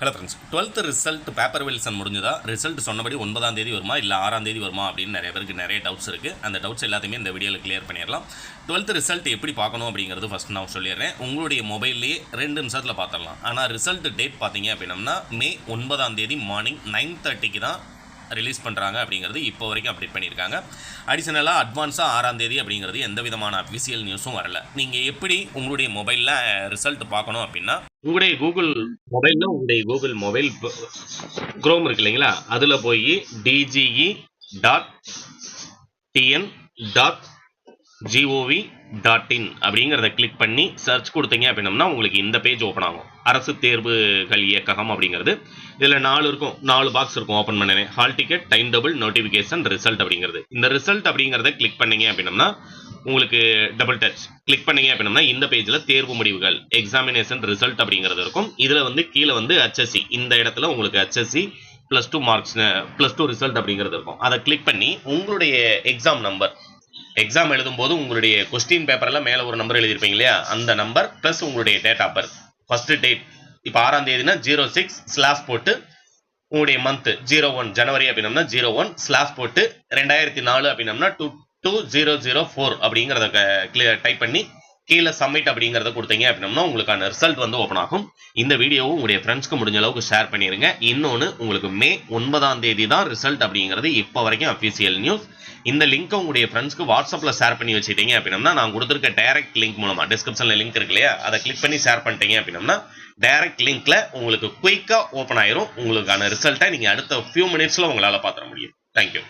Hello friends twelfth result paper வெல்சன் முடிஞ்சதா? Result சொன்னபடி ஒன்பதாம் தேதி வருமா? இல்லை ஆறாம் தேதி வருமா? அப்படின்னு நிறைய பேருக்கு நிறைய டவுட்ஸ் இருக்குது அந்த டவுட்ஸ் எல்லாத்தையுமே இந்த வீடியோவில் கிளியர் பண்ணிடலாம். டுவெல்த் ரிசல்ட் எப்படி பார்க்கணும் அப்படிங்கிறது ஃபஸ்ட் நான் சொல்லிடுறேன். உங்களுடைய மொபைல்லேயே ரெண்டு நிமிஷத்தில் பார்த்துடலாம் ஆனால் ரிசல்ட் டேட் பார்த்தீங்க அப்படின்னம்னா மே ஒன்பதாம் தேதி மார்னிங் நைன் தேர்ட்டிக்கு தான் ரிலீஸ் பண்ணுறாங்க அப்படிங்கிறது இப்போ வரைக்கும் அப்டேட் பண்ணியிருக்காங்க. அடிஷனலாக அட்வான்ஸாக ஆறாம் தேதி அப்படிங்கிறது எந்த விதமான அஃபிஷியல் நியூஸும் வரல. நீங்கள் எப்படி உங்களுடைய மொபைலில் ரிசல்ட் பார்க்கணும் அப்படின்னா உங்களுடைய கூகுள் மொபைலில் உங்களுடைய கூகுள் மொபைல் குரோம் இருக்கு இல்லைங்களா? அதில் போய் DGE dot TN dot GOV dot in அப்படிங்கிறத கிளிக் பண்ணி சர்ச் கொடுத்தீங்க அப்படின்னம்னா உங்களுக்கு இந்த பேஜ் ஓப்பன் ஆகும். அரசு தேர்வுகள் இயக்ககம் அப்படிங்கிறது. இதில் நாலு இருக்கும். நாலு பாக்ஸ் இருக்கும் ஓப்பன் பண்ணனே. Hall ticket time double notification result அப்படிங்கிறது. இந்த ரிசல்ட் அப்படிங்கிறத கிளிக் பண்ணீங்க அப்படின்னம்னா உங்களுக்கு டபுள் டச் கிளிக் பண்ணீங்க அப்படின்னா இந்த பேஜில் தேர்வு முடிவுகள் எக்ஸாமினேஷன் ரிசல்ட் அப்படிங்கிறது இருக்கும். இதில் வந்து கீழே வந்து ஹெச்எஸ்சி இந்த இடத்துல உங்களுக்கு HSC plus two marks plus two result அப்படிங்கிறது இருக்கும். அதை கிளிக் பண்ணி உங்களுடைய எக்ஸாம் நம்பர் எக்ஸாம் எழுதும்போது உங்களுடைய கொஸ்டின் பேப்பரில் மேலே ஒரு நம்பர் எழுதியிருப்பீங்க இல்லையா? அந்த நம்பர் ப்ளஸ் உங்களுடைய date of birth first date இப்போ ஆறாம் தேதினா ஜீரோ சிக்ஸ் ஸ்லாஸ் போட்டு உங்களுடைய மந்த் ஜீரோ ஒன் ஜனவரி அப்படின்னம்னா ஜீரோ ஒன் ஸ்லாஷ் போட்டு ரெண்டாயிரத்தி நாலு அப்படின்னம்னா two two zero zero four அப்படிங்கிறத டைப் பண்ணி கீழே சப்மிட் அப்படிங்கிறத கொடுத்தீங்க அப்படின்னம்னா உங்களுக்கான ரிசல்ட் வந்து ஓப்பன் ஆகும். இந்த வீடியோவும் உங்களுடைய ஃப்ரெண்ட்ஸ்க்கு முடிஞ்ச அளவுக்கு ஷேர் பண்ணிடுங்க இன்னொன்று உங்களுக்கு மே ஒன்பதாம் தேதி தான் ரிசல்ட் அப்படிங்கிறது இப்போ வரைக்கும் அஃபிஷியல் நியூஸ் இந்த லிங்க்கை உங்களுடைய ஃப்ரெண்ட்ஸ்க்கு வாட்ஸ்அப்பில் ஷேர் பண்ணி வச்சுட்டீங்க அப்படின்னா நான் கொடுத்துருக்க டைரக்ட் லிங்க் மூலமா டிஸ்கிரிப்ஷனில் லிங்க் இருக்கு இல்லையா? அதை கிளிக் பண்ணி ஷேர் பண்ணிட்டீங்க அப்படின்னா டைரக்ட் லிங்க்ல உங்களுக்கு குயிக்காக ஓப்பன் ஆயிரும். உங்களுக்கான ரிசல்ட்டை நீங்கள் அடுத்த ஃபியூ மினிட்ஸில் உங்களால் பார்த்துட முடியும். தேங்க்யூ